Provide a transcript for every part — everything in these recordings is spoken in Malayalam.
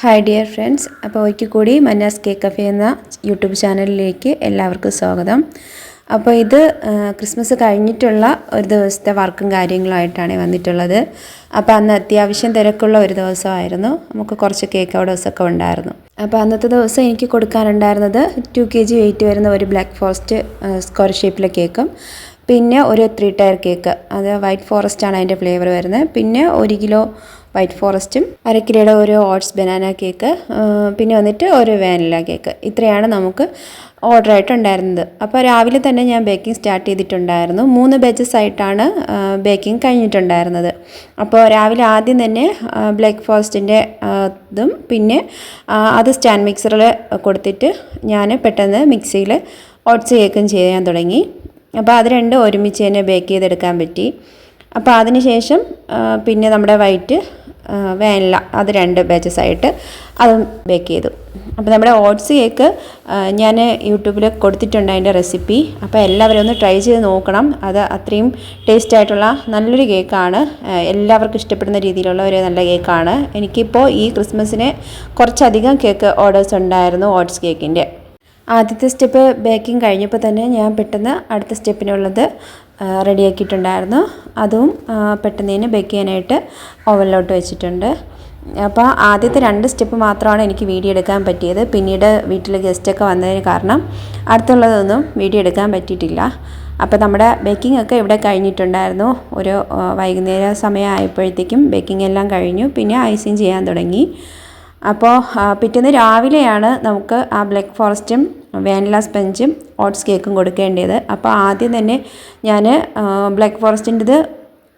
ഹായ് ഡിയർ ഫ്രണ്ട്സ് അപ്പോൾ ഒരിക്കൽ കൂടി മന്നാസ് കേക്ക് കഫേ എന്ന യൂട്യൂബ് ചാനലിലേക്ക് എല്ലാവർക്കും സ്വാഗതം. അപ്പോൾ ഇത് ക്രിസ്മസ് കഴിഞ്ഞിട്ടുള്ള ഒരു ദിവസത്തെ വർക്കും കാര്യങ്ങളുമായിട്ടാണ് വന്നിട്ടുള്ളത്. അപ്പോൾ അന്ന് അത്യാവശ്യം തിരക്കുള്ള ഒരു ദിവസമായിരുന്നു. നമുക്ക് കുറച്ച് കേക്ക് ഓർഡേഴ്സൊക്കെ ഉണ്ടായിരുന്നു. അപ്പോൾ അന്നത്തെ ദിവസം എനിക്ക് കൊടുക്കാനുണ്ടായിരുന്നത് ടു കെ ജി വെയിറ്റ് വരുന്ന ഒരു ബ്ലാക്ക് ഫോറസ്റ്റ് സ്ക്വയർ ഷേപ്പിലെ കേക്കും. പിന്നെ ഒരു ത്രീ ടയർ കേക്ക് അത് വൈറ്റ് ഫോറസ്റ്റ് ആണ് അതിന്റെ ഫ്ലേവർ വരുന്നത്. പിന്നെ ഒരു കിലോ വൈറ്റ് ഫോറസ്റ്റും അര കിലോയുടെ ഒരു ഓട്സ് ബനാന കേക്ക് പിന്നെ വന്നിട്ട് ഒരു വാനില കേക്ക്. ഇത്രയാണ് നമുക്ക് ഓർഡർ ആയിട്ടുണ്ടായിരുന്നത്. അപ്പോൾ രാവിലെ തന്നെ ഞാൻ ബേക്കിംഗ് സ്റ്റാർട്ട് ചെയ്തിട്ടുണ്ടായിരുന്നു. മൂന്ന് ബാച്ചസ് ആയിട്ടാണ് ബേക്കിംഗ് കഴിഞ്ഞിട്ടുണ്ടായിരുന്നത്. അപ്പോൾ രാവിലെ ആദ്യം തന്നെ ബ്ലാക്ക് ഫോറസ്റ്റിന്റെ ഇതും പിന്നെ അത് സ്റ്റാൻഡ് മിക്സറിൽ കൊടുത്തിട്ട് ഞാൻ പെട്ടെന്ന് മിക്സിയിൽ ഓട്സ് കേക്കും ചെയ്യാൻ തുടങ്ങി. അപ്പോൾ അത് രണ്ടും ഒരുമിച്ച് തന്നെ ബേക്ക് ചെയ്തെടുക്കാൻ പറ്റി. അപ്പോൾ അതിന് ശേഷം പിന്നെ നമ്മുടെ വൈറ്റ് വാനില അത് രണ്ട് ബാച്ചസ് ആയിട്ട് അതും ബേക്ക് ചെയ്തു. അപ്പോൾ നമ്മുടെ ഓട്സ് കേക്ക് ഞാൻ യൂട്യൂബിൽ കൊടുത്തിട്ടുണ്ട് അതിന്റെ റെസിപ്പി അപ്പോൾ എല്ലാവരും ഒന്ന് ട്രൈ ചെയ്ത് നോക്കണം. അത് അത്രയും ടേസ്റ്റ് ആയിട്ടുള്ള നല്ലൊരു കേക്കാണ് എല്ലാവർക്കും ഇഷ്ടപ്പെടുന്ന രീതിയിലുള്ള ഒരു നല്ല കേക്കാണ് എനിക്കിപ്പോൾ ഈ ക്രിസ്മസിന് കുറച്ചധികം കേക്ക് ഓർഡേഴ്സ് ഉണ്ടായിരുന്നു ഓട്സ് കേക്കിന്റെ ആദ്യത്തെ സ്റ്റെപ്പ് ബേക്കിംഗ് കഴിഞ്ഞപ്പോൾ തന്നെ ഞാൻ പെട്ടെന്ന് അടുത്ത സ്റ്റെപ്പിനുള്ളത് റെഡിയാക്കിയിട്ടുണ്ടായിരുന്നു. അതും പെട്ടെന്ന് തന്നെ ബേക്ക് ചെയ്യാനായിട്ട് ഓവനിലോട്ട് വെച്ചിട്ടുണ്ട്. അപ്പോൾ ആദ്യത്തെ രണ്ട് സ്റ്റെപ്പ് മാത്രമാണ് എനിക്ക് വീഡിയോ എടുക്കാൻ പറ്റിയത്. പിന്നീട് വീട്ടിൽ ഗസ്റ്റൊക്കെ വന്നതിന് കാരണം അടുത്തുള്ളതൊന്നും വീഡിയോ എടുക്കാൻ പറ്റിയിട്ടില്ല. അപ്പോൾ നമ്മുടെ ബേക്കിംഗ് ഒക്കെ ഇവിടെ കഴിഞ്ഞിട്ടുണ്ടായിരുന്നു. ഒരു വൈകുന്നേര വൈകുന്നേര സമയമായപ്പോഴത്തേക്കും ബേക്കിംഗ് എല്ലാം കഴിഞ്ഞു. പിന്നെ ഐസിങ് ചെയ്യാൻ തുടങ്ങി. അപ്പോൾ പിറ്റേന്ന് രാവിലെയാണ് നമുക്ക് ആ ബ്ലാക്ക് ഫോറസ്റ്റും വാനില സ്പഞ്ചും ഓട്സ് കേക്കും കൊടുക്കേണ്ടത്. അപ്പോൾ ആദ്യം തന്നെ ഞാൻ ബ്ലാക്ക് ഫോറസ്റ്റിന്റെത്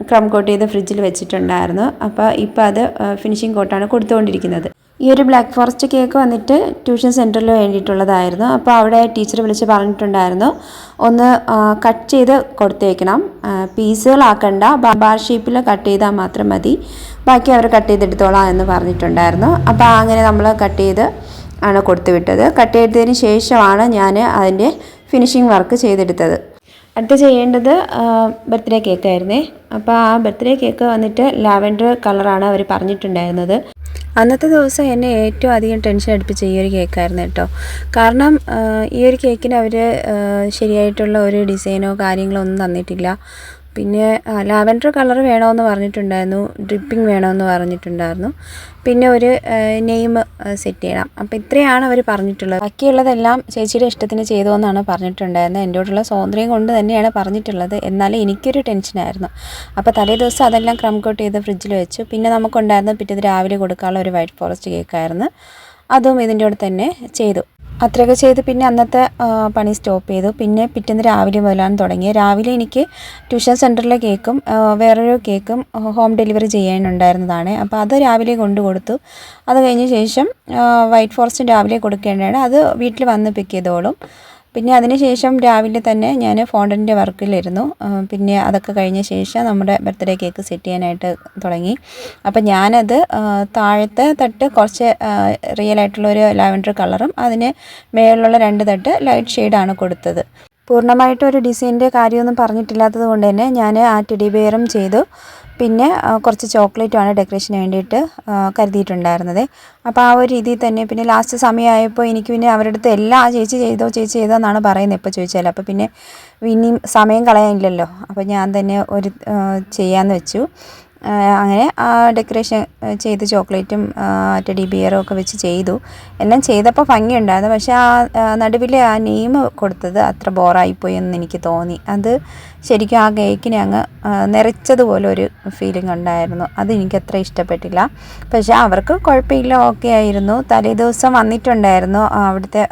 ക്രം കോട്ട് ചെയ്ത് ഫ്രിഡ്ജിൽ വെച്ചിട്ടുണ്ടായിരുന്നു. അപ്പോൾ ഇപ്പോൾ അത് ഫിനിഷിംഗ് കോട്ടാണ് കൊടുത്തുകൊണ്ടിരിക്കുന്നത് ഈ ഒരു ബ്ലാക്ക് ഫോറസ്റ്റ് കേക്ക് വന്നിട്ട് ട്യൂഷൻ സെന്ററിൽ വേണ്ടിയിട്ടുള്ളതായിരുന്നു. അപ്പോൾ അവിടെ ടീച്ചർ വിളിച്ച് പറഞ്ഞിട്ടുണ്ടായിരുന്നു ഒന്ന് കട്ട് ചെയ്ത് കൊടുത്തേക്കണം. പീസുകളാക്കണ്ട. ബാർ ഷേപ്പിൽ കട്ട് ചെയ്താൽ മാത്രം മതി. ബാക്കി അവർ കട്ട് ചെയ്തെടുത്തോളാം എന്ന് പറഞ്ഞിട്ടുണ്ടായിരുന്നു. അപ്പോൾ അങ്ങനെ നമ്മൾ കട്ട് ചെയ്ത് ആണ് കൊടുത്തു വിട്ടത് കട്ട് ചെയ്തതിന് ശേഷമാണ് ഞാൻ അതിന്റെ ഫിനിഷിംഗ് വർക്ക് ചെയ്തെടുത്തത്. അടുത്ത് ചെയ്യേണ്ടത് ബർത്ത്ഡേ കേക്ക് കേക്കായിരുന്നേ അപ്പോൾ ആ ബർത്ത്ഡേ കേക്ക് വന്നിട്ട് ലാവൻഡർ കളറാണ് അവർ പറഞ്ഞിട്ടുണ്ടായിരുന്നത്. അന്നത്തെ ദിവസം എന്നെ ഏറ്റവും അധികം ടെൻഷൻ അടുപ്പിച്ച ഈ ഒരു കേക്കായിരുന്നു കേട്ടോ. കാരണം ഈ ഒരു കേക്കിന് അവർ ശരിയായിട്ടുള്ള ഒരു ഡിസൈനോ കാര്യങ്ങളോ ഒന്നും തന്നിട്ടില്ല. പിന്നെ ലാവൻഡർ കളർ വേണമെന്ന് പറഞ്ഞിട്ടുണ്ടായിരുന്നു. ഡ്രിപ്പിംഗ് വേണമെന്ന് പറഞ്ഞിട്ടുണ്ടായിരുന്നു. പിന്നെ ഒരു നെയിം സെറ്റ് ചെയ്യണം. അപ്പോൾ ഇത്രയാണ് അവർ പറഞ്ഞിട്ടുള്ളത്. ബാക്കിയുള്ളതെല്ലാം ചേച്ചിയുടെ ഇഷ്ടത്തിന് ചെയ്തു എന്നാണ് പറഞ്ഞിട്ടുണ്ടായിരുന്നത്. എന്നോടുള്ള സ്വാതന്ത്ര്യം കൊണ്ട് തന്നെയാണ് പറഞ്ഞിട്ടുള്ളത്. എന്നാലും എനിക്കൊരു ടെൻഷനായിരുന്നു അപ്പോൾ തലേ ദിവസം അതെല്ലാം ക്രം കോട്ട് ചെയ്ത് ഫ്രിഡ്ജിൽ വെച്ചു. പിന്നെ നമുക്കുണ്ടായിരുന്ന പിറ്റേത് രാവിലെ കൊടുക്കാനുള്ള ഒരു വൈറ്റ് ഫോറസ്റ്റ് കേക്കായിരുന്നു. അതും ഇതിന്റെ കൂടെ തന്നെ ചെയ്തു. അത്രയൊക്കെ ചെയ്ത് പിന്നെ അന്നത്തെ പണി സ്റ്റോപ്പ് ചെയ്തു. പിന്നെ പിറ്റേന്ന് രാവിലെ മുതലാണ് തുടങ്ങിയത്. രാവിലെ എനിക്ക് ട്യൂഷൻ സെന്ററിലെ കേക്കും വേറൊരു കേക്കും ഹോം ഡെലിവറി ചെയ്യാനുണ്ടായിരുന്നതാണ്. അപ്പോൾ അത് രാവിലെ കൊണ്ടു കൊടുത്തു. അത് കഴിഞ്ഞ ശേഷം വൈറ്റ് ഫോറസ്റ്റ് രാവിലെ കൊടുക്കേണ്ടതാണ്. അത് വീട്ടിൽ വന്ന് പിക്ക് ചെയ്തോളും. പിന്നെ അതിനുശേഷം രാവിലെ തന്നെ ഞാൻ ഫോണ്ടന്റെ വർക്കിലിരുന്നു. പിന്നെ അതൊക്കെ കഴിഞ്ഞ ശേഷം നമ്മുടെ ബർത്ത്ഡേ കേക്ക് സെറ്റ് ചെയ്യാനായിട്ട് തുടങ്ങി. അപ്പം ഞാനത് താഴത്തെ തട്ട് കുറച്ച് റിയൽ ആയിട്ടുള്ള ഒരു ലാവൻഡർ കളറും അതിന് മേളിലുള്ള രണ്ട് തട്ട് ലൈറ്റ് ഷെയ്ഡാണ് കൊടുത്തത്. പൂർണമായിട്ടും ഒരു ഡിസൈനിന്റെ കാര്യമൊന്നും പറഞ്ഞിട്ടില്ലാത്തത് കൊണ്ട് തന്നെ ഞാൻ ആ ടെഡി ബെയറും ചെയ്തു. പിന്നെ കുറച്ച് ചോക്ലേറ്റുമാണ് ഡെക്കറേഷന് വേണ്ടിയിട്ട് കരുതിയിട്ടുണ്ടായിരുന്നത്. അപ്പോൾ ആ ഒരു രീതിയിൽ തന്നെ പിന്നെ ലാസ്റ്റ് സമയമായപ്പോൾ എനിക്ക് പിന്നെ അവരുടെ അടുത്ത് എല്ലാം ചേച്ചി ചെയ്തോ ചേച്ചി ചെയ്തോ എന്നാണ് പറയുന്നത് ഇപ്പോൾ ചോദിച്ചാൽ അപ്പോൾ പിന്നെ ഇനിയും സമയം കളയാനില്ലല്ലോ. അപ്പോൾ ഞാൻ തന്നെ ഒരു ചെയ്യാമെന്ന് വെച്ചു. അങ്ങനെ ആ ഡെക്കറേഷൻ ചെയ്ത് ചോക്ലേറ്റും ടെഡി ബിയറും ഒക്കെ വെച്ച് ചെയ്തു. എല്ലാം ചെയ്തപ്പോൾ ഭംഗിയുണ്ടായിരുന്നു. പക്ഷേ ആ നടുവിൽ ആ നെയിം കൊടുത്തത് അത്ര ബോറായിപ്പോയി എന്ന് എനിക്ക് തോന്നി. അത് ശരിക്കും ആ കേക്കിനെ അങ്ങ് നിറച്ചതുപോലെ ഒരു ഫീലിംഗ് ഉണ്ടായിരുന്നു. അത് എനിക്ക് അത്ര ഇഷ്ടപ്പെട്ടില്ല. പക്ഷേ അവർക്ക് കുഴപ്പമില്ല ഓക്കെ ആയിരുന്നു. തലേ ദിവസം വന്നിട്ടുണ്ടായിരുന്നു. അവിടുത്തെ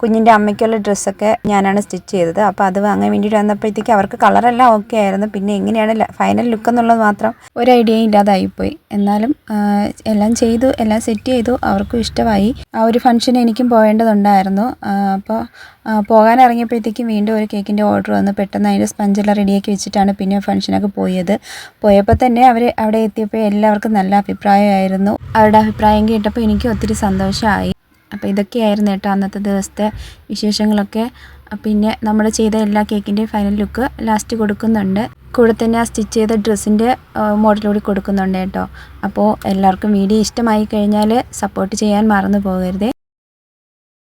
കുഞ്ഞിന്റെ അമ്മയ്ക്കുള്ള ഡ്രസ്സൊക്കെ ഞാനാണ് സ്റ്റിച്ച് ചെയ്തത്. അപ്പോൾ അത് വാങ്ങാൻ വേണ്ടിയിട്ട് വന്നപ്പോഴത്തേക്ക് അവർക്ക് കളറെല്ലാം ഓക്കെ ആയിരുന്നു. പിന്നെ എങ്ങനെയാണ് ഫൈനൽ ലുക്ക് എന്നുള്ളത് മാത്രം ഒരു ഐഡിയയും ഇല്ലാതായിപ്പോയി. എന്നാലും എല്ലാം ചെയ്തു എല്ലാം സെറ്റ് ചെയ്തു അവർക്കും ഇഷ്ടമായി. ആ ഒരു ഫംഗ്ഷന് എനിക്കും പോകേണ്ടതുണ്ടായിരുന്നു. അപ്പോൾ പോകാൻ ഇറങ്ങിയപ്പോഴത്തേക്കും വീണ്ടും ഒരു കേക്കിന്റെ ഓർഡർ വന്നു. പെട്ടെന്ന് അതിന്റെ സ്പഞ്ചെല്ലാം റെഡിയാക്കി വെച്ചിട്ടാണ് പിന്നെ ഫംഗ്ഷനൊക്കെ പോയത്. പോയപ്പോൾ തന്നെ അവർ അവിടെ എത്തിയപ്പോൾ എല്ലാവർക്കും നല്ല അഭിപ്രായമായിരുന്നു. അവരുടെ അഭിപ്രായം കേട്ടപ്പോൾ എനിക്ക് ഒത്തിരി സന്തോഷമായി. അപ്പോൾ ഇതൊക്കെയായിരുന്നു കേട്ടോ അന്നത്തെ ദിവസത്തെ വിശേഷങ്ങളൊക്കെ. പിന്നെ നമ്മൾ ചെയ്ത എല്ലാ കേക്കിന്റെയും ഫൈനൽ ലുക്ക് ലാസ്റ്റ് കൊടുക്കുന്നുണ്ട്. കൂടെ തന്നെ ആ സ്റ്റിച്ച് ചെയ്ത ഡ്രസ്സിന്റെ മോഡൽ കൂടി കൊടുക്കുന്നുണ്ട് കേട്ടോ. അപ്പോൾ എല്ലാവർക്കും വീഡിയോ ഇഷ്ടമായി കഴിഞ്ഞാൽ സപ്പോർട്ട് ചെയ്യാൻ മറന്നു പോകരുതേ.